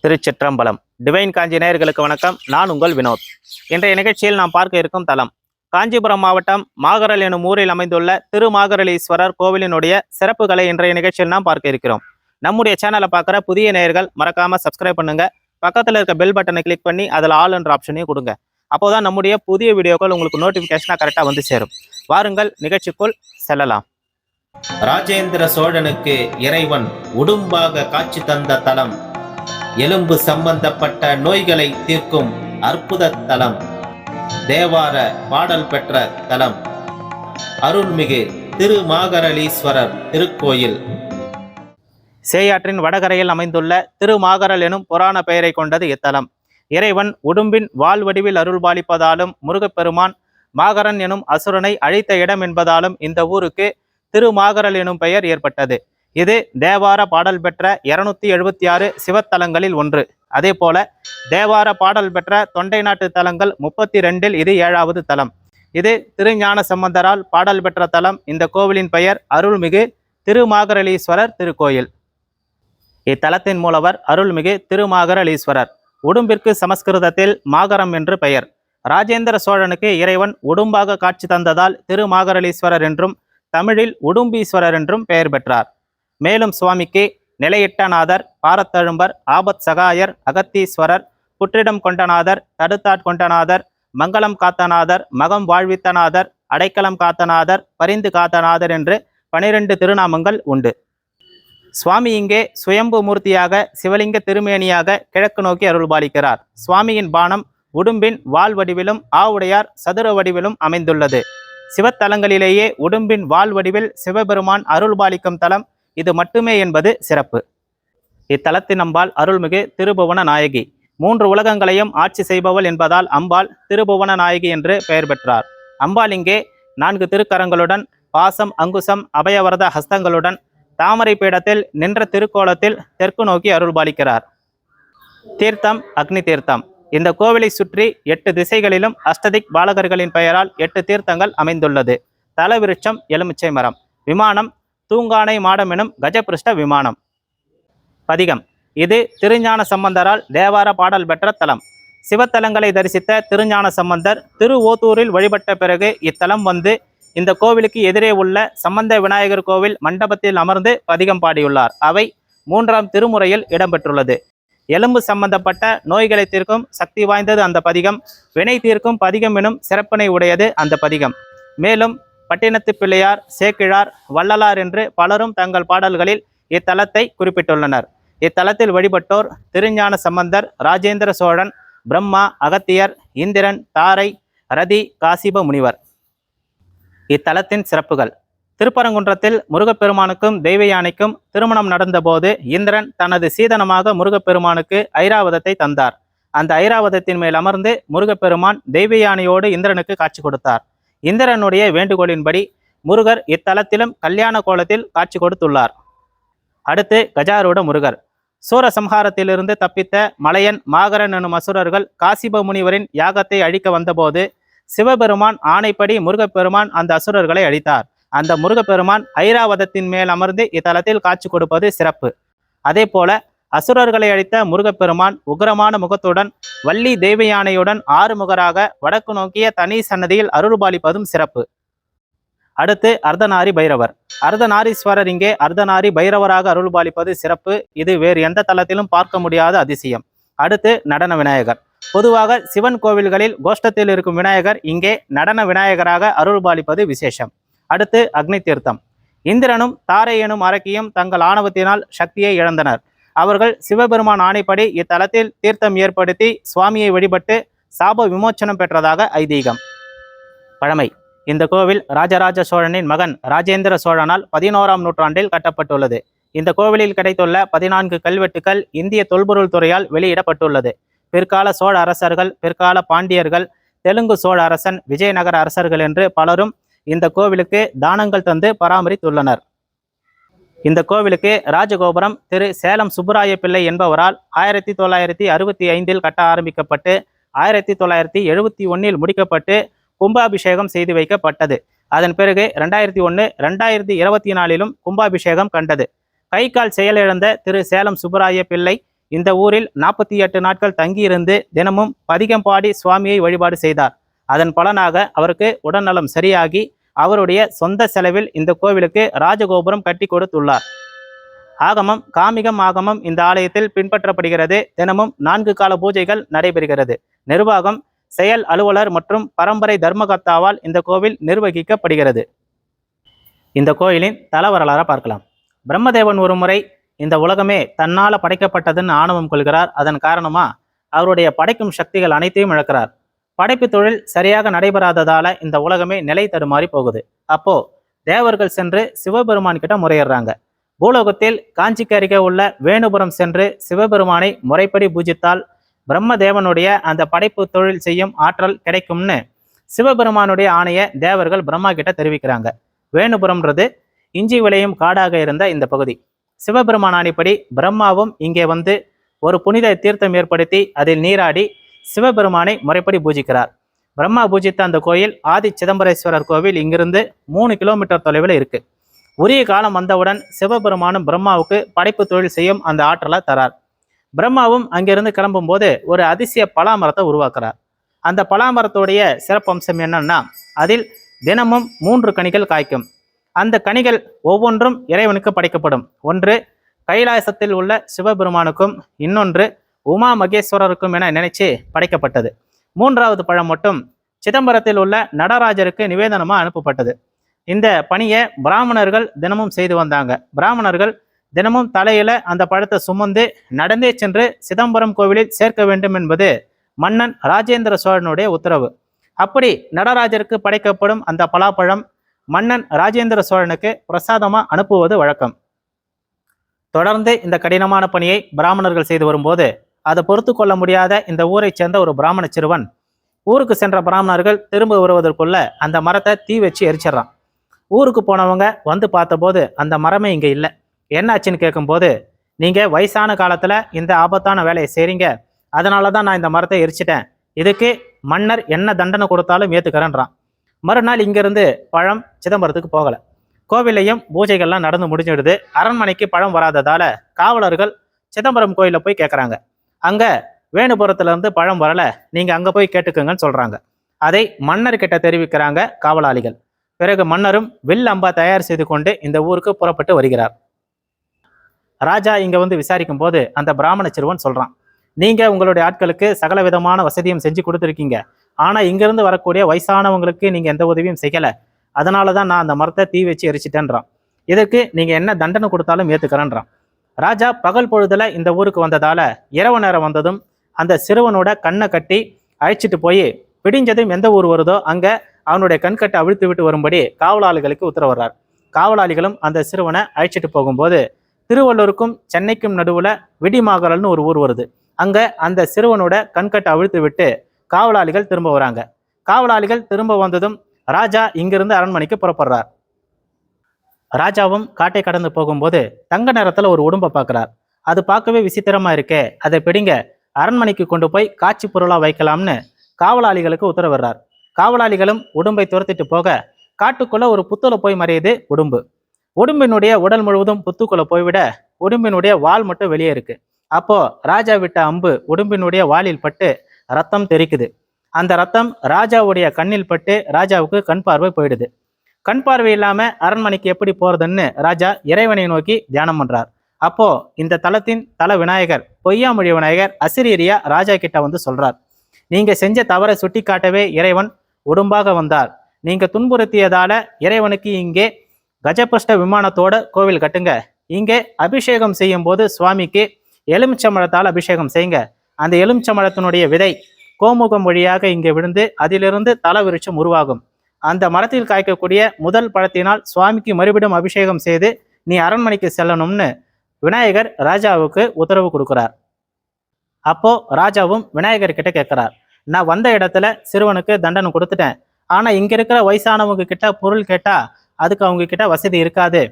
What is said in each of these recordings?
திருச்சிற்றம்பலம். Divine காஞ்சி நேயர்களுக்கு வணக்கம். நான் உங்கள் வினோத். இன்றைய நிகழ்ச்சியில் நாம் பார்க்க இருக்கும் தலம் காஞ்சிபுரம் மாவட்டம் மாகரல் எனும் ஊரில் அமைந்துள்ள திருமாகரலீஸ்வரர் கோவிலினுடைய சிறப்புகளை இன்றைய நிகழ்ச்சியில் நாம் பார்க்க இருக்கிறோம். நம்முடைய சேனலை பார்க்குற புதிய நேயர்கள் மறக்காமல் சப்ஸ்கிரைப் பண்ணுங்க. பக்கத்தில் இருக்க பெல் பட்டனை கிளிக் பண்ணி அதில் ஆல் என்ற ஆப்ஷனையும் கொடுங்க. அப்போதான் நம்முடைய புதிய வீடியோக்கள் உங்களுக்கு நோட்டிஃபிகேஷனாக கரெக்டாக வந்து சேரும். வாருங்கள் நிகழ்ச்சிக்குள் செல்லலாம். ராஜேந்திர சோழனுக்கு இறைவன் உடும்பாக காட்சி தந்த தலம் எலும்பு சம்பந்தப்பட்ட நோய்களை தீர்க்கும் அற்புத தலம். தேவார பாடல் பெற்ற தலம். அருள்மிகு திருமாகரலீஸ்வரர் திருக்கோயில். சேயாற்றின் வடகரையில் அமைந்துள்ள திருமாகரல் எனும் புராண பெயரை கொண்டது இத்தலம். இறைவன் உடும்பின் வால் வடிவில் அருள்பாலிப்பதாலும் முருகப்பெருமான் மாகரன் எனும் அசுரனை அழித்த இடம் என்பதாலும் இந்த ஊருக்கு திருமாகரல் எனும் பெயர் ஏற்பட்டது. இது தேவார பாடல் பெற்ற இருநூத்தி எழுபத்தி ஆறு சிவத்தலங்களில் ஒன்று. அதே போல தேவார பாடல் பெற்ற தொண்டை நாட்டு தலங்கள் முப்பத்தி ரெண்டில் இது ஏழாவது தலம். இது திருஞான சம்பந்தரால் பாடல் பெற்ற தலம். இந்த கோவிலின் பெயர் அருள்மிகு திருமாகரளீஸ்வரர் திருக்கோயில். இத்தலத்தின் மூலவர் அருள்மிகு திருமாகரளீஸ்வரர். உடும்பிற்கு சமஸ்கிருதத்தில் மாகரம் என்று பெயர். ராஜேந்திர சோழனுக்கு இறைவன் உடும்பாக காட்சி தந்ததால் திருமாகரலீஸ்வரர் என்றும் தமிழில் உடும்பீஸ்வரர் என்றும் பெயர் பெற்றார். மேலும் சுவாமிக்கு நிலையிட்டநாதர் பாரத்தழும்பர் ஆபத் சகாயர் அகத்தீஸ்வரர் புற்றிடம் கொண்டநாதர் தடுத்தாட் கொண்டநாதர் மங்களம் காத்தநாதர் மகம் வாழ்வித்தநாதர் அடைக்கலம் காத்தநாதர் பரிந்து காத்தநாதர் என்று பனிரெண்டு திருநாமங்கள் உண்டு. சுவாமி இங்கே சுயம்பு மூர்த்தியாக சிவலிங்க திருமேனியாக கிழக்கு நோக்கி அருள்பாலிக்கிறார். சுவாமியின் பானம் உடும்பின் வால் வடிவிலும் ஆவுடையார் சதுர வடிவிலும் அமைந்துள்ளது. சிவத்தலங்களிலேயே உடும்பின் வால் வடிவில் சிவபெருமான் அருள்பாலிக்கும் தலம் இது மட்டுமே என்பது சிறப்பு. இத்தலத்தின் அம்பாள் அருள்மிகு திருபுவன நாயகி. மூன்று உலகங்களையும் ஆட்சி செய்பவள் என்பதால் அம்பாள் திருபுவன நாயகி என்று பெயர் பெற்றார். அம்பாள் இங்கே நான்கு திருக்கரங்களுடன் பாசம் அங்குசம் அபயவரத ஹஸ்தங்களுடன் தாமரை பீடத்தில் நின்ற திருக்கோலத்தில் தெற்கு நோக்கி அருள்பாலிக்கிறார். தீர்த்தம் அக்னி தீர்த்தம். இந்த கோவிலை சுற்றி எட்டு திசைகளிலும் அஷ்டதிக் பாலகர்களின் பெயரால் எட்டு தீர்த்தங்கள் அமைந்துள்ளது. தலவிருட்சம் எலுமிச்சை மரம். விமானம் தூங்கானை மாடம் எனும் கஜபிருஷ்ட விமானம். பதிகம். இது திருஞான சம்பந்தரால் தேவார பாடல் பெற்ற தலம். சிவத்தலங்களை தரிசித்த திருஞான சம்பந்தர் திரு ஓத்தூரில் வழிபட்ட பிறகு இத்தலம் வந்து இந்த கோவிலுக்கு எதிரே உள்ள சம்பந்த விநாயகர் கோவில் மண்டபத்தில் அமர்ந்து பதிகம் பாடியுள்ளார். அவை மூன்றாம் திருமுறையில் இடம்பெற்றுள்ளது. எலும்பு சம்பந்தப்பட்ட நோய்களை தீர்க்கும் சக்தி வாய்ந்தது அந்த பதிகம். வினை தீர்க்கும் பதிகம் எனும் சிறப்பினை உடையது அந்த பதிகம். மேலும் பட்டினத்து பிள்ளையார் சேக்கிழார் வள்ளலார் என்று பலரும் தங்கள் பாடல்களில் இத்தலத்தை குறிப்பிட்டுள்ளனர். இத்தலத்தில் வழிபட்டோர் திருஞான சம்பந்தர் ராஜேந்திர சோழன் பிரம்மா அகத்தியர் இந்திரன் தாரை ரதி காசிப முனிவர். இத்தலத்தின் சிறப்புகள். திருப்பரங்குன்றத்தில் முருகப்பெருமானுக்கும் தெய்வ யானைக்கும் திருமணம் நடந்தபோது இந்திரன் தனது சீதனமாக முருகப்பெருமானுக்கு ஐராவதத்தை தந்தார். அந்த ஐராவதத்தின் மேல் அமர்ந்து முருகப்பெருமான் தெய்வ யானையோடு இந்திரனுக்கு காட்சி கொடுத்தார். இந்திரனுடைய வேண்டுகோளின்படி முருகர் இத்தலத்திலும் கல்யாண கோலத்தில் காட்சி கொடுத்துள்ளார். அடுத்து கஜாரூட முருகர். சூரசம்ஹாரத்திலிருந்து தப்பித்த மலையன் மாகரன் எனும் அசுரர்கள் காசிப முனிவரின் யாகத்தை அழிக்க வந்தபோது சிவபெருமான் ஆணைப்படி முருகப்பெருமான் அந்த அசுரர்களை அழித்தார். அந்த முருகப்பெருமான் ஐராவதத்தின் மேல் அமர்ந்து இத்தலத்தில் காட்சி கொடுப்பது சிறப்பு. அதே போல அசுரர்களை அழித்த முருகப்பெருமான் உக்ரமான முகத்துடன் வள்ளி தேவயானையுடன் ஆறுமுகராக வடக்கு நோக்கிய தனி சன்னதியில் அருள்பாலிப்பதும் சிறப்பு. அடுத்து அர்த்தநாரி பைரவர். அர்த்தநாரீஸ்வரர் இங்கே அர்த்தநாரி பைரவராக அருள்பாலிப்பது சிறப்பு. இது வேறு எந்த தளத்திலும் பார்க்க முடியாத அதிசயம். அடுத்து நடன விநாயகர். பொதுவாக சிவன் கோவில்களில் கோஷ்டத்தில் இருக்கும் விநாயகர் இங்கே நடன விநாயகராக அருள்பாலிப்பது விசேஷம். அடுத்து அக்னி தீர்த்தம். இந்திரனும் தாரை எனும் அரக்கியும் தங்கள் ஆணவத்தினால் சக்தியை இழந்தனர். அவர்கள் சிவபெருமான் ஆணைப்படி இத்தலத்தில் தீர்த்தம் ஏற்படுத்தி சுவாமியை வழிபட்டு சாப விமோச்சனம் பெற்றதாக ஐதீகம். பழமை. இந்த கோவில் ராஜராஜ சோழனின் மகன் ராஜேந்திர சோழனால் பதினோராம் நூற்றாண்டில் கட்டப்பட்டுள்ளது. இந்த கோவிலில் கிடைத்துள்ள பதினான்கு கல்வெட்டுக்கள் இந்திய தொல்பொருள் துறையால் வெளியிடப்பட்டுள்ளது. பிற்கால சோழ அரசர்கள் பிற்கால பாண்டியர்கள் தெலுங்கு சோழ அரசன் விஜயநகர அரசர்கள் என்று பலரும் இந்த கோவிலுக்கு தானங்கள் தந்து பராமரித்துள்ளனர். இந்த கோவிலுக்கு ராஜகோபுரம் திரு சேலம் சுப்புராய பிள்ளை என்பவரால் ஆயிரத்தி தொள்ளாயிரத்தி அறுபத்தி ஐந்தில் கட்ட ஆரம்பிக்கப்பட்டு ஆயிரத்தி தொள்ளாயிரத்தி எழுபத்தி ஒன்னில் முடிக்கப்பட்டு கும்பாபிஷேகம் செய்து வைக்கப்பட்டது. அதன் பிறகு ரெண்டாயிரத்தி ஒன்று ரெண்டாயிரத்தி இருபத்தி நாலிலும் கும்பாபிஷேகம் கண்டது. கை கால் செயலிழந்த திரு சேலம் சுப்பராய பிள்ளை இந்த ஊரில் நாற்பத்தி எட்டு நாட்கள் தங்கியிருந்து தினமும் பதிகம் பாடி சுவாமியை வழிபாடு செய்தார். அதன் பலனாக அவருக்கு உடல்நலம் சரியாகி அவருடைய சொந்த செலவில் இந்த கோவிலுக்கு ராஜகோபுரம் கட்டி கொடுத்துள்ளார். ஆகமம் காமிகம் ஆகமம் இந்த ஆலயத்தில் பின்பற்றப்படுகிறது. தினமும் நான்கு கால பூஜைகள் நடைபெறுகிறது. நிர்வாகம் செயல் அலுவலர் மற்றும் பரம்பரை தர்மகர்த்தாவால் இந்த கோவில் நிர்வகிக்கப்படுகிறது. இந்த கோயிலின் தல வரலாறை பார்க்கலாம். பிரம்மதேவன் ஒரு முறை இந்த உலகமே தன்னால் படைக்கப்பட்டதுன்னு ஆணவம் கொள்கிறார். அதன் காரணமா அவருடைய படைக்கும் சக்திகள் அனைத்தையும் இழக்கிறார். படைப்பு தொழில் சரியாக நடைபெறாததால இந்த உலகமே நிலை தருமாறி போகுது. அப்போ தேவர்கள் சென்று சிவபெருமான் கிட்ட முறையிடுறாங்க. பூலோகத்தில் காஞ்சிக்கு அருகே உள்ள வேணுபுரம் சென்று சிவபெருமானை முறைப்படி பூஜித்தால் பிரம்மதேவனுடைய அந்த படைப்பு தொழில் செய்யும் ஆற்றல் கிடைக்கும்னு சிவபெருமானுடைய ஆணையை தேவர்கள் பிரம்மா கிட்ட தெரிவிக்கிறாங்க. வேணுபுரம்ன்றது இஞ்சி விளையும் காடாக இருந்த இந்த பகுதி. சிவபெருமான் ஆணைப்படி பிரம்மாவும் இங்கே வந்து ஒரு புனித தீர்த்தம் ஏற்படுத்தி அதில் நீராடி சிவபெருமானை முறைப்படி பூஜிக்கிறார். பிரம்மா பூஜித்த அந்த கோயில் ஆதி சிதம்பரேஸ்வரர் கோவில் இங்கிருந்து மூணு கிலோமீட்டர் தொலைவில் இருக்கு. உரிய காலம் வந்தவுடன் சிவபெருமானும் பிரம்மாவுக்கு படைப்பு தொழில் செய்யும் அந்த ஆற்றலை தரார். பிரம்மாவும் அங்கிருந்து கிளம்பும்போது ஒரு அதிசய பலாமரத்தை உருவாக்குறார். அந்த பலாமரத்துடைய சிறப்பம்சம் என்னன்னா அதில் தினமும் மூன்று கனிகள் காய்க்கும். அந்த கனிகள் ஒவ்வொன்றும் இறைவனுக்கு படைக்கப்படும். ஒன்று கைலாசத்தில் உள்ள சிவபெருமானுக்கும் இன்னொன்று உமா மகேஸ்வரருக்கும் என நினைச்சு படைக்கப்பட்டது. மூன்றாவது பழம் மட்டும் சிதம்பரத்தில் உள்ள நடராஜருக்கு நிவேதனமா அனுப்பப்பட்டது. இந்த பணியை பிராமணர்கள் தினமும் செய்து வந்தாங்க. பிராமணர்கள் தினமும் தலையில அந்த பழத்தை சுமந்து நடந்தே சென்று சிதம்பரம் கோவிலில் சேர்க்க வேண்டும் என்பது மன்னன் ராஜேந்திர சோழனுடைய உத்தரவு. அப்படி நடராஜருக்கு படைக்கப்படும் அந்த பலாப்பழம் மன்னன் ராஜேந்திர சோழனுக்கு பிரசாதமா அனுப்புவது வழக்கம். தொடர்ந்து இந்த கடினமான பணியை பிராமணர்கள் செய்து வரும்போது அதை பொறுத்து கொள்ள முடியாத இந்த ஊரைச் சேர்ந்த ஒரு பிராமண சிறுவன். ஊருக்கு சென்ற பிராமணர்கள் திரும்ப வருவதற்குள்ள அந்த மரத்தை தீ வச்சு எரிச்சிடுறான். ஊருக்கு போனவங்க வந்து பார்த்தபோது அந்த மரமே இங்கே இல்லை. என்னாச்சுன்னு கேட்கும்போது நீங்கள் வயசான காலத்தில் இந்த ஆபத்தான வேலையை செய்கிறீங்க அதனால தான் நான் இந்த மரத்தை எரிச்சிட்டேன். இதுக்கு மன்னர் என்ன தண்டனை கொடுத்தாலும் ஏற்றுக்கிறேன்றான் மறுநாள் இங்கேருந்து பழம் சிதம்பரத்துக்கு போகலை. கோவிலையும் பூஜைகள்லாம் நடந்து முடிஞ்சிடுது. அரண்மனைக்கு பழம் வராததால காவலர்கள் சிதம்பரம் கோயிலில் போய் கேட்குறாங்க அங்கே வேணுபுரத்துலேருந்து பழம் வரலை நீங்கள் அங்கே போய் கேட்டுக்கோங்கன்னு சொல்கிறாங்க அதை மன்னர்கிட்ட தெரிவிக்கிறாங்க காவலாளிகள். பிறகு மன்னரும் வில் அம்பா தயார் செய்து கொண்டு இந்த ஊருக்கு புறப்பட்டு வருகிறார். ராஜா இங்கே வந்து விசாரிக்கும் போது அந்த பிராமண சிறுவன் சொல்கிறான் நீங்கள் உங்களுடைய ஆட்களுக்கு சகல விதமான வசதியும் செஞ்சு கொடுத்துருக்கீங்க. ஆனால் இங்கேருந்து வரக்கூடிய வயசானவங்களுக்கு நீங்கள் எந்த உதவியும் செய்யலை. அதனால தான் நான் அந்த மரத்தை தீ வச்சு எரிச்சிட்டேன்றான். இதற்கு நீங்கள் என்ன தண்டனை கொடுத்தாலும் ஏற்றுக்கிறேன்றான் ராஜா பகல் பொழுதுல இந்த ஊருக்கு வந்ததால இரவு நேரம் வந்ததும் அந்த சிறுவனோட கண்ணை கட்டி அழைச்சிட்டு போய் பிடிஞ்சதும் எந்த ஊர் வருதோ அங்க அவனுடைய கண்கட்டை அவிழ்த்து விட்டு வரும்படி காவலாளிகளுக்கு உத்தரவிடுறார். காவலாளிகளும் அந்த சிறுவனை அழைச்சிட்டு போகும்போது திருவள்ளூருக்கும் சென்னைக்கும் நடுவுல விடிமாகரல்னு ஒரு ஊர் வருது. அங்க அந்த சிறுவனோட கண்கட்டை அவிழ்த்து விட்டு காவலாளிகள் திரும்ப வராங்க. காவலாளிகள் திரும்ப வந்ததும் ராஜா இங்கிருந்து அரண்மனைக்கு புறப்படுறார். ராஜாவும் காட்டை கடந்து போகும்போது தங்க நிறத்துல ஒரு உடும்பை பார்க்கறார். அது பார்க்கவே விசித்திரமா இருக்கே. அதை பிடிங்க. அரண்மனைக்கு கொண்டு போய் காட்சி பொருளா வைக்கலாம்னு காவலாளிகளுக்கு உத்தரவிடுறார். காவலாளிகளும் உடும்பை துரத்திட்டு போக காட்டுக்குள்ள ஒரு புத்துல போய் மறையுது உடும்பு. உடும்பினுடைய உடல் முழுவதும் புத்துக்குள்ள போய்விட உடும்பினுடைய வால் மட்டும் வெளியே இருக்கு. அப்போ ராஜா விட்ட அம்பு உடும்பினுடைய வாலில் பட்டு ரத்தம் தெறிக்குது அந்த ரத்தம் ராஜாவுடைய கண்ணில் பட்டு ராஜாவுக்கு கண் பார்வை போயிடுது. கண் பார்வை இல்லாம அரண்மனைக்கு எப்படி போறதுன்னு ராஜா இறைவனை நோக்கி தியானம் பண்றார். அப்போ இந்த தலத்தின் தல விநாயகர் பொய்யாமொழி விநாயகர் அசிரியரியா ராஜா கிட்ட வந்து சொல்றார். நீங்க செஞ்ச தவறை சுட்டி காட்டவே இறைவன் உடும்பாக வந்தார். நீங்க துன்புறுத்தியதால இறைவனுக்கு இங்கே கஜபஷ்ட விமானத்தோட கோவில் கட்டுங்க. இங்கே அபிஷேகம் செய்யும் போது சுவாமிக்கு எலுமிச்சம்பழத்தால் அபிஷேகம் செய்யுங்க. அந்த எலுமிச்சம்பழத்தினுடைய விதை கோமுகம் வழியாக இங்கே விழுந்து அதிலிருந்து தலவிருச்சம் உருவாகும். அந்த மரத்தில் காய்க்கக்கூடிய முதல் பழத்தினால் சுவாமிக்கு மறுபடியும் அபிஷேகம் செய்து நீ அரண்மனைக்கு செல்லணும்னு விநாயகர் ராஜாவுக்கு உத்தரவு கொடுக்குறார். அப்போ ராஜாவும் விநாயகர் கிட்ட கேட்கிறார். நான் வந்த இடத்துல சிறுவனுக்கு தண்டனை கொடுத்துட்டேன். ஆனா இங்க இருக்கிற வயசானவங்க கிட்ட பொருள் கேட்டா அதுக்கு அவங்க கிட்ட வசதி இருக்காது.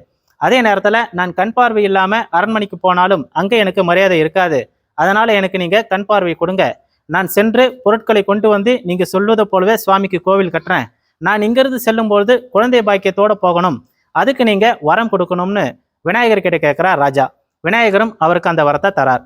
அதே நேரத்துல நான் கண் பார்வை இல்லாம அரண்மனைக்கு போனாலும் அங்கே எனக்கு மரியாதை இருக்காது. அதனால எனக்கு நீங்க கண் பார்வை கொடுங்க. நான் சென்று பொருட்களை கொண்டு வந்து நீங்க சொல்வதை போலவே சுவாமிக்கு கோவில் கட்டுறேன். நான் இங்கிருந்து செல்லும்பொழுது குழந்தை பாக்கியத்தோடு போகணும். அதுக்கு நீங்கள் வரம் கொடுக்கணும்னு விநாயகர் கிட்ட கேட்குறார் ராஜா. விநாயகரும் அவருக்கு அந்த வரத்தை தரார்.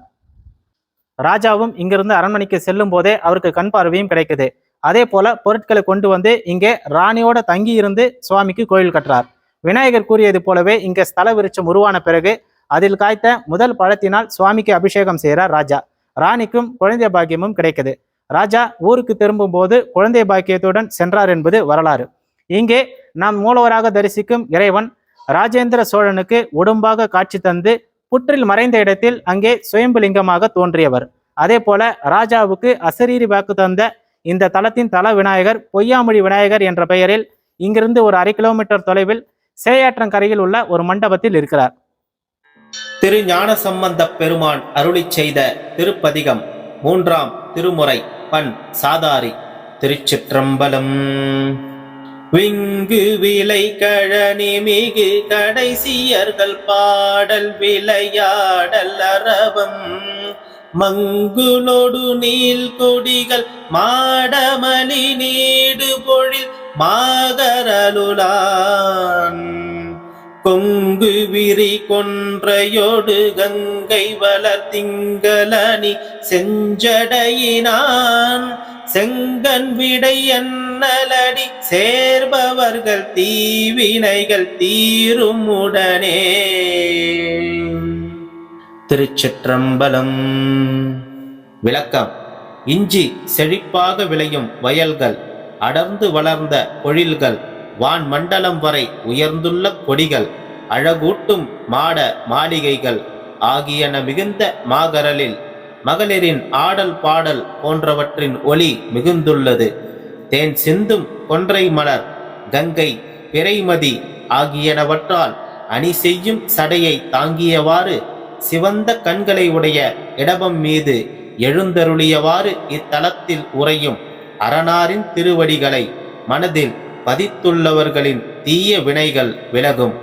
ராஜாவும் இங்கிருந்து அரண்மனைக்கு செல்லும் போதே அவருக்கு கண் பார்வையும் கிடைக்குது. அதே போல பொருட்களை கொண்டு வந்து இங்கே ராணியோட தங்கி இருந்து சுவாமிக்கு கோயில் கட்டுறார். விநாயகர் கூறியது போலவே இங்கே ஸ்தல விருட்சம் உருவான பிறகு அதில் காய்த்த முதல் பழத்தினால் சுவாமிக்கு அபிஷேகம் செய்கிறார் ராஜா. ராணிக்கும் குழந்தை பாக்கியமும் கிடைக்குது. ராஜா ஊருக்கு திரும்பும் போது குழந்தை பாக்கியத்துடன் சென்றார் என்பது வரலாறு. இங்கே நாம் மூலவராக தரிசிக்கும் இறைவன் ராஜேந்திர சோழனுக்கு உடம்பாக காட்சி தந்து புற்றில் மறைந்த இடத்தில் அங்கே சுயம்புலிங்கமாக தோன்றியவர். அதே போல ராஜாவுக்கு அசரீரி வாக்கு தந்த இந்த தலத்தின் தல விநாயகர் பொய்யாமொழி விநாயகர் என்ற பெயரில் இங்கிருந்து ஒரு அரை கிலோமீட்டர் தொலைவில் சேயாற்றங்கரையில் உள்ள ஒரு மண்டபத்தில் இருக்கிறார். திரு ஞான சம்பந்த பெருமான் அருளி செய்த திருப்பதிகம். மூன்றாம் திருமுறை. பண் சாதாரி. திருச்சிற்றம்பலம். விங்கு விலை கழனி மிகு கடைசியர்கள் பாடல் விளையாடல் அரவம் மங்குலொடு நீல் கொடிகள் மாடமணி நீடு பொழில் மாகரலுலான். கொங்கு விரி கொன்றையோடு கங்கை வளர் திங்களனி செஞ்சடையினான். செங்கன் விடை என்னலடி சேர்பவர்கள் தீவினைகள் தீரும் உடனே. திருச்சிற்றம்பலம். விளக்கம். இஞ்சி செழிப்பாக விளையும் வயல்கள் அடர்ந்து வளர்ந்த பொழில்கள் வான் மண்டலம் வரை உயர்ந்துள்ள கொடிகள் அழகூட்டும் மாட மாளிகைகள் ஆகியன மிகுந்த மாகரலில் மகளிரின் ஆடல் பாடல் போன்றவற்றின் ஒளி மிகுந்துள்ளது. தேன் சிந்தும் கொன்றை மலர் கங்கை பிறைமதி ஆகியனவற்றால் அணி செய்யும் சடையை தாங்கியவாறு சிவந்த கண்களை உடைய இடபம் மீது எழுந்தருளியவாறு இத்தலத்தில் உறையும் அரணாரின் திருவடிகளை மனதில் பதித்துள்ளவர்களின் தீய வினைகள் விலகும்.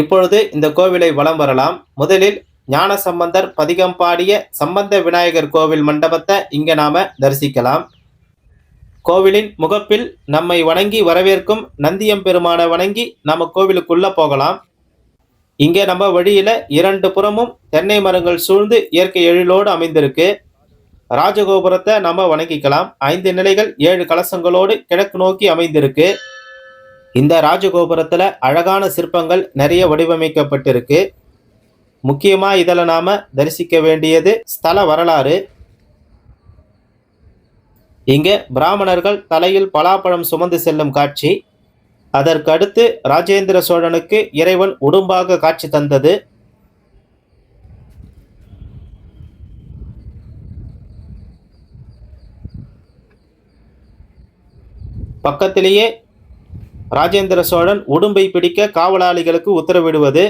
இப்பொழுது இந்த கோவிலை வலம் வரலாம். முதலில் ஞான சம்பந்தர் பதிகம் பாடிய சம்பந்த விநாயகர் கோவில் மண்டபத்தை இங்க நாம தரிசிக்கலாம். கோவிலின் முகப்பில் நம்மை வணங்கி வரவேற்கும் நந்தியம் பெருமானை வணங்கி நம்ம கோவிலுக்குள்ள போகலாம். இங்கே நம்ம வழியில இரண்டு புறமும் தென்னை மரங்கள் சூழ்ந்து இயற்கை எழிலோடு அமைந்திருக்கு. ராஜகோபுரத்தை நம்ம வணங்கிக்கலாம். ஐந்து நிலைகள் ஏழு கலசங்களோடு கிழக்கு நோக்கி அமைந்திருக்கு. இந்த ராஜகோபுரத்தில் அழகான சிற்பங்கள் நிறைய வடிவமைக்கப்பட்டிருக்கு. முக்கியமாக இதில் நாம் தரிசிக்க வேண்டியது ஸ்தல வரலாறு. இங்கே பிராமணர்கள் தலையில் பலாப்பழம் சுமந்து செல்லும் காட்சி. அதற்கடுத்து ராஜேந்திர சோழனுக்கு இறைவன் உடும்பாக காட்சி தந்தது. பக்கத்திலேயே ராஜேந்திர சோழன் உடும்பை பிடிக்க காவலாளிகளுக்கு உத்தரவிடுவது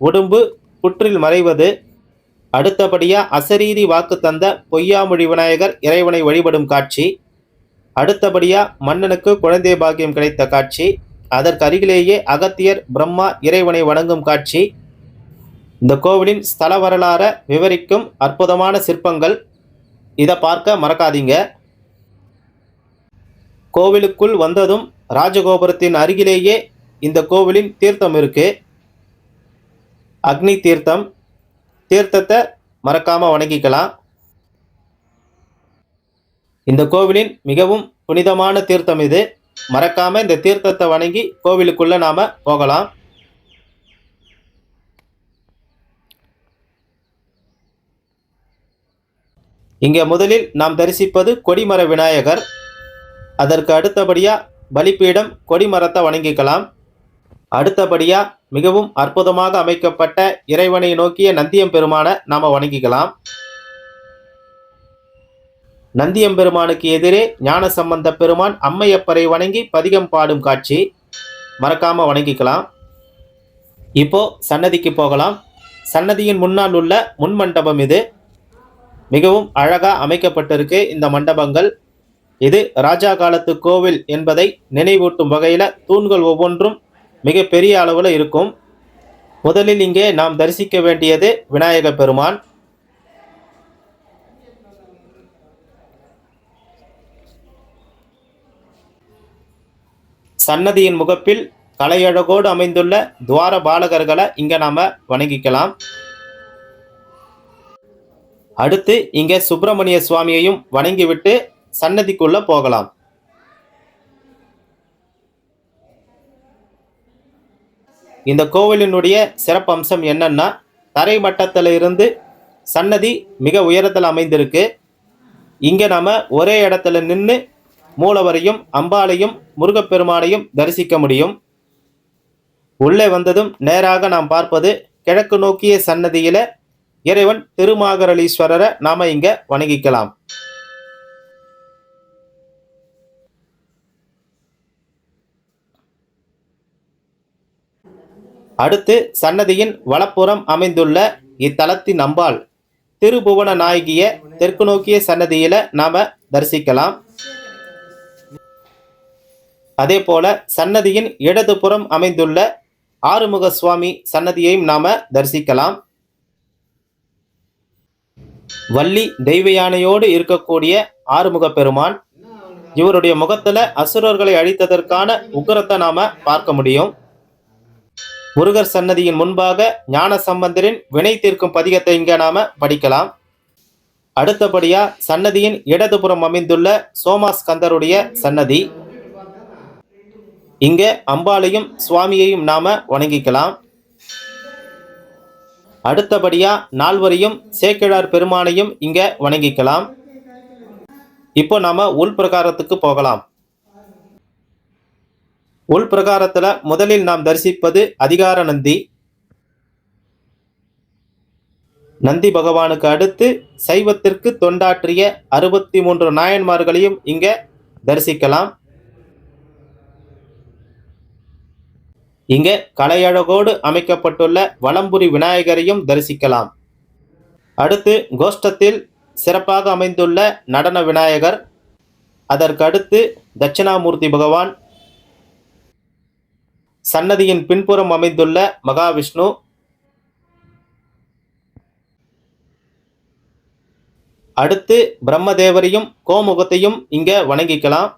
உடும்பு புற்றில் மறைவது அடுத்தபடியாக அசரீரி வாக்கு தந்த பொய்யாமொழி விநாயகர் இறைவனை வழிபடும் காட்சி அடுத்தபடியாக மன்னனுக்கு குழந்தை பாக்கியம் கிடைத்த காட்சி அதற்கு அருகிலேயே அகத்தியர் பிரம்மா இறைவனை வணங்கும் காட்சி இந்த கோவிலின் ஸ்தல வரலாற விவரிக்கும் அற்புதமான சிற்பங்கள் இதை பார்க்க மறக்காதீங்க. கோவிலுக்குள் வந்ததும் ராஜகோபுரத்தின் அருகிலேயே இந்த கோவிலின் தீர்த்தம் இருக்கு. அக்னி தீர்த்தம். தீர்த்தத்தை மறக்காம வணங்கிக்கலாம். இந்த கோவிலின் மிகவும் புனிதமான தீர்த்தம் இது. மறக்காம இந்த தீர்த்தத்தை வணங்கி கோவிலுக்குள்ள நாம போகலாம். இங்கே முதலில் நாம் தரிசிப்பது கொடிமர விநாயகர். அதற்கு அடுத்தபடியாக பலிப்பீடம் கொடிமரத்தை வணங்கிக்கலாம். அடுத்தபடியாக மிகவும் அற்புதமாக அமைக்கப்பட்ட இறைவனை நோக்கிய நந்தியம் பெருமானை நாம் வணங்கிக்கலாம். நந்தியம் பெருமானுக்கு எதிரே ஞான சம்பந்த பெருமான் அம்மையப்பரை வணங்கி பதிகம் பாடும் காட்சி மறக்காம வணங்கிக்கலாம். இப்போ சன்னதிக்கு போகலாம். சன்னதியின் முன்னால் உள்ள முன் மண்டபம் இது. மிகவும் அழகாக அமைக்கப்பட்டிருக்கு இந்த மண்டபங்கள். இது ராஜா காலத்து கோவில் என்பதை நினைவூட்டும் வகையில தூண்கள் ஒவ்வொன்றும் மிக பெரிய அளவில் இருக்கும். முதலில் இங்கே நாம் தரிசிக்க வேண்டியது விநாயக பெருமான். சன்னதியின் முகப்பில் கலையழகோடு அமைந்துள்ள துவார பாலகர்களை இங்கே நாம வணங்கிக்கலாம். அடுத்து இங்கே சுப்பிரமணிய சுவாமியையும் வணங்கிவிட்டு சன்னதிக்குள்ள போகலாம். இந்த கோவிலினுடைய சிறப்பம்சம் என்னன்னா தரை மட்டத்தில் இருந்து சன்னதி மிக உயரத்தில் அமைந்திருக்கு. இங்கே நாம் ஒரே இடத்துல நின்று மூலவரையும் அம்பாளையும் முருகப்பெருமானையும் தரிசிக்க முடியும். உள்ளே வந்ததும் நேராக நாம் பார்ப்பது கிழக்கு நோக்கிய சன்னதியில் இறைவன் திருமாகரளீஸ்வரரை நாம் இங்கே வணங்கிக்கலாம். அடுத்து சன்னதியின் வலப்புறம் அமைந்துள்ள இத்தலத்தின் அம்பாள் திருபுவன நாயகிய தெற்கு நோக்கிய சன்னதியில நாம தரிசிக்கலாம். அதே போல சன்னதியின் இடதுபுறம் அமைந்துள்ள ஆறுமுக சுவாமி சன்னதியையும் நாம தரிசிக்கலாம். வள்ளி தெய்வ யானையோடு இருக்கக்கூடிய ஆறுமுக பெருமான் இவருடைய முகத்துல அசுரர்களை அழித்ததற்கான உக்கிரத்தை நாம பார்க்க முடியும். முருகர் சன்னதியின் முன்பாக ஞான சம்பந்தரின் வினை தீர்க்கும் பதிகத்தை இங்க நாம படிக்கலாம். அடுத்தபடியா சன்னதியின் இடதுபுறம் அமைந்துள்ள சோமாஸ்கந்தருடைய சன்னதி. இங்க அம்பாளையும் சுவாமியையும் நாம வணங்கிக்கலாம். அடுத்தபடியா நால்வரையும் சேக்கிழார் பெருமானையும் இங்க வணங்கிக்கலாம். இப்போ நாம உள்பிரகாரத்துக்கு போகலாம். உள் பிரகாரத்துல முதலில் நாம் தரிசிப்பது அதிகார நந்தி. நந்தி பகவானுக்கு அடுத்து சைவத்திற்கு தொண்டாற்றிய அறுபத்தி மூன்று நாயன்மார்களையும் இங்க தரிசிக்கலாம். இங்க கலையழகோடு அமைக்கப்பட்டுள்ள வலம்புரி விநாயகரையும் தரிசிக்கலாம். அடுத்து கோஷ்டத்தில் சிறப்பாக அமைந்துள்ள நடன விநாயகர். அதற்கு அடுத்து தட்சிணாமூர்த்தி பகவான் சன்னதியின் பின்புறம் அமைந்துள்ள மகாவிஷ்ணு. அடுத்து பிரம்மதேவரையும் கோமுகத்தையும் இங்க வணங்கிக்கலாம்.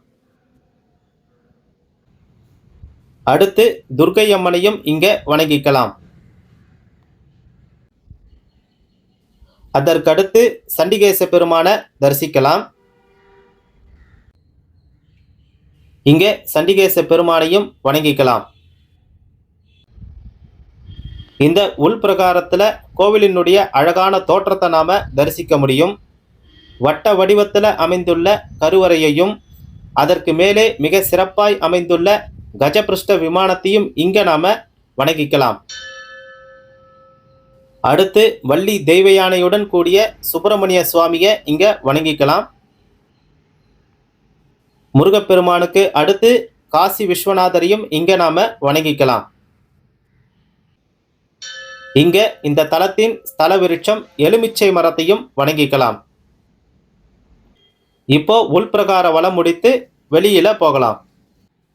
அடுத்து துர்க்கை அம்மனையும் இங்க வணங்கிக்கலாம். அதற்கடுத்து சண்டிகேச பெருமான தரிசிக்கலாம். இங்கே சண்டிகேச பெருமானையும் வணங்கிக்கலாம். இந்த உள்பிரகாரத்தில் கோவிலினுடைய அழகான தோற்றத்தை நாம் தரிசிக்க முடியும். வட்ட வடிவத்தில் அமைந்துள்ள கருவறையையும் அதற்கு மேலே மிக சிறப்பாய் அமைந்துள்ள கஜபிருஷ்ட விமானத்தையும் இங்கே நாம் வணங்கிக்கலாம். அடுத்து வள்ளி தெய்வ யானையுடன் கூடிய சுப்பிரமணிய சுவாமியை இங்கே வணங்கிக்கலாம். முருகப்பெருமானுக்கு அடுத்து காசி விஸ்வநாதரையும் இங்கே நாம் வணங்கிக்கலாம். இங்க இந்த தலத்தின் ஸ்தல விருட்சம் எலுமிச்சை மரத்தையும் வணங்கிக்கலாம். இப்போ உள்பிரகார வலம் முடித்து வெளியில போகலாம்.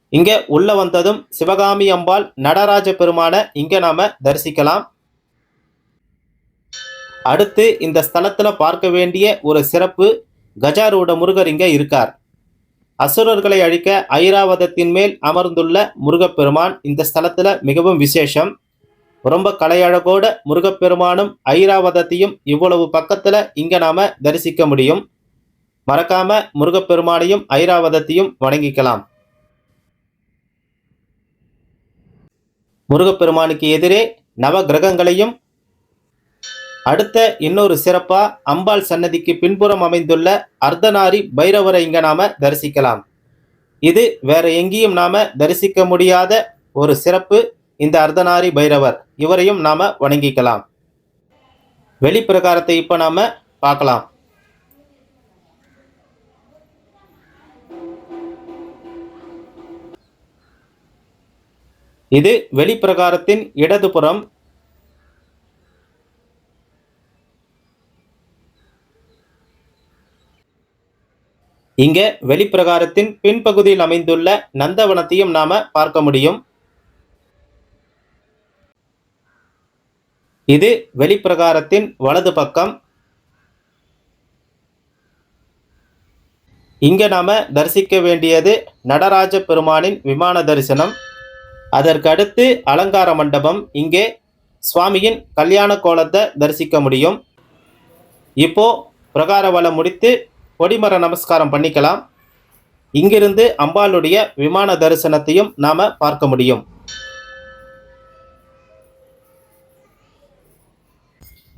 இங்க உள்ள வந்ததும் சிவகாமி அம்பாள் நடராஜ பெருமான இங்க நாம தரிசிக்கலாம். அடுத்து இந்த ஸ்தலத்துல பார்க்க வேண்டிய ஒரு சிறப்பு கஜாரூட முருகர் இங்க இருக்கார். அசுரர்களை அழிக்க ஐராவதத்தின் மேல் அமர்ந்துள்ள முருகப்பெருமான் இந்த ஸ்தலத்துல மிகவும் விசேஷம். ரொம்ப கலையழகோட முருகப்பெருமானும் ஐராவதத்தையும் இவ்வளவு பக்கத்துல இங்க நாம தரிசிக்க முடியும். மறக்காம முருகப்பெருமானையும் ஐராவதத்தையும் வணங்கிக்கலாம். முருகப்பெருமானுக்கு எதிரே நவ கிரகங்களையும் அடுத்த இன்னொரு சிறப்பா அம்பாள் சன்னதிக்கு பின்புறம் அமைந்துள்ள அர்த்தநாரி பைரவரை இங்க நாம தரிசிக்கலாம். இது வேற எங்கேயும் நாம தரிசிக்க முடியாத ஒரு சிறப்பு இந்த அர்த்தநாரி பைரவர். இவரையும் நாம வணங்கிக்கலாம். வெளிப்பிரகாரத்தை இப்ப நாம பார்க்கலாம். இது வெளிப்பிரகாரத்தின் இடதுபுறம். இங்க வெளிப்பிரகாரத்தின் பின்பகுதியில் அமைந்துள்ள நந்தவனத்தையும் நாம பார்க்க முடியும். இது வெளிப்பிரகாரத்தின் வலது பக்கம். இங்கே நாம் தரிசிக்க வேண்டியது நடராஜ பெருமானின் விமான தரிசனம். அதற்கடுத்து அலங்கார மண்டபம். இங்கே சுவாமியின் கல்யாண கோலத்தை தரிசிக்க முடியும். இப்போ பிரகார வளம் முடித்து கொடிமர நமஸ்காரம் பண்ணிக்கலாம். இங்கிருந்து அம்பாளுடைய விமான தரிசனத்தையும் நாம் பார்க்க முடியும்.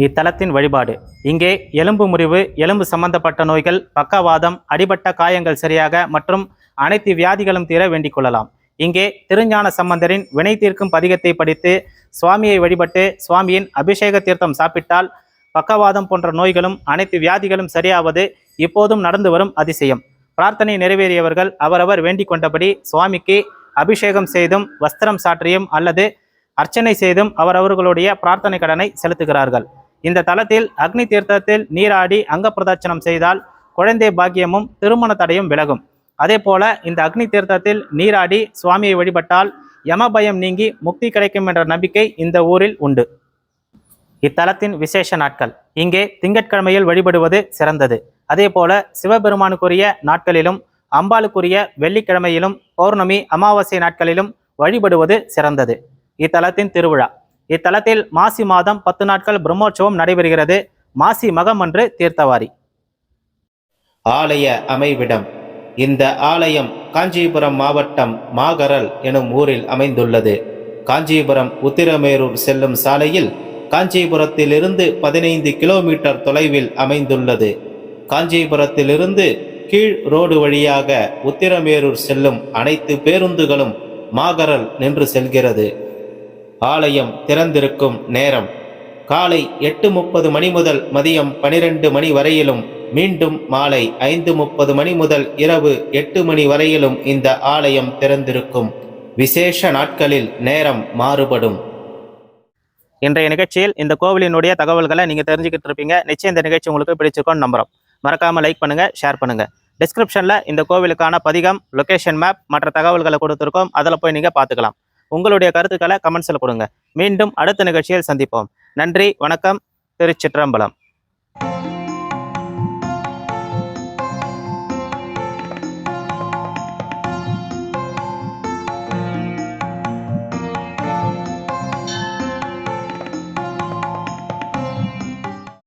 இத்தலத்தின் வழிபாடு. இங்கே எலும்பு முறிவு எலும்பு சம்பந்தப்பட்ட நோய்கள் பக்கவாதம் அடிபட்ட காயங்கள் சரியாக மற்றும் அனைத்து வியாதிகளும் தீர வேண்டிக் கொள்ளலாம். இங்கே திருஞான சம்பந்தரின் வினை தீர்க்கும் பதிகத்தை படித்து சுவாமியை வழிபட்டு சுவாமியின் அபிஷேக தீர்த்தம் சாப்பிட்டால் பக்கவாதம் போன்ற நோய்களும் அனைத்து வியாதிகளும் சரியாவது இப்போதும் நடந்து வரும் அதிசயம். பிரார்த்தனை நிறைவேறியவர்கள் அவரவர் வேண்டிக் கொண்டபடி சுவாமிக்கு அபிஷேகம் செய்தும் வஸ்திரம் சாற்றியும் அல்லது அர்ச்சனை செய்தும் அவரவர்களுடைய பிரார்த்தனை கடனை செலுத்துகிறார்கள். இந்த தலத்தில் அக்னி தீர்த்தத்தில் நீராடி அங்க பிரதட்சணம் செய்தால் குழந்தை பாக்கியமும் திருமண தடையும் விலகும். அதே போல இந்த அக்னி தீர்த்தத்தில் நீராடி சுவாமியை வழிபட்டால் யமபயம் நீங்கி முக்தி கிடைக்கும் என்ற நம்பிக்கை இந்த ஊரில் உண்டு. இத்தலத்தின் விசேஷ நாட்கள். இங்கே திங்கட்கிழமையில் வழிபடுவது சிறந்தது. அதே போல சிவபெருமானுக்குரிய நாட்களிலும் அம்பாளுக்குரிய வெள்ளிக்கிழமையிலும் பௌர்ணமி அமாவாசை நாட்களிலும் வழிபடுவது சிறந்தது. இத்தலத்தின் திருவிழா. இத்தலத்தில் மாசி மாதம் பத்து நாட்கள் பிரம்மோற்சவம் நடைபெறுகிறது. மாசி மகம் அன்று தீர்த்தவாரி. ஆலய அமைவிடம். இந்த ஆலயம் காஞ்சிபுரம் மாவட்டம் மாகரல் எனும் ஊரில் அமைந்துள்ளது. காஞ்சிபுரம் உத்திரமேரூர் செல்லும் சாலையில் காஞ்சிபுரத்திலிருந்து பதினைந்து கிலோமீட்டர் தொலைவில் அமைந்துள்ளது. காஞ்சிபுரத்திலிருந்து கீழ் ரோடு வழியாக உத்திரமேரூர் செல்லும் அனைத்து பேருந்துகளும் மாகரல் நின்று செல்கிறது. ஆலயம் திறந்திருக்கும் நேரம். காலை எட்டு முப்பது மணி முதல் மதியம் பனிரெண்டு மணி வரையிலும் மீண்டும் மாலை ஐந்து முப்பது மணி முதல் இரவு எட்டு மணி வரையிலும் இந்த ஆலயம் திறந்திருக்கும். விசேஷ நாட்களில் நேரம் மாறுபடும். இன்றைய நிகழ்ச்சியில் இந்த கோவிலினுடைய தகவல்களை நீங்கள் தெரிஞ்சுக்கிட்டு இருப்பீங்க. நிச்சயம் இந்த நிகழ்ச்சி உங்களுக்கு பிடிச்சிருக்கோன்னு நம்புகிறோம் மறக்காமல் லைக் பண்ணுங்கள் ஷேர் பண்ணுங்கள் டிஸ்கிரிப்ஷனில் இந்த கோவிலுக்கான பதிகம் லொக்கேஷன் மேப் மற்ற தகவல்களை கொடுத்துருக்கோம். அதில் போய் நீங்கள் பார்த்துக்கலாம். உங்களுடைய கருத்துக்களை கமெண்ட்ஸில் கொடுங்க. மீண்டும் அடுத்த நிகழ்ச்சியில் சந்திப்போம். நன்றி வணக்கம் திருச்சிற்றம்பலம்.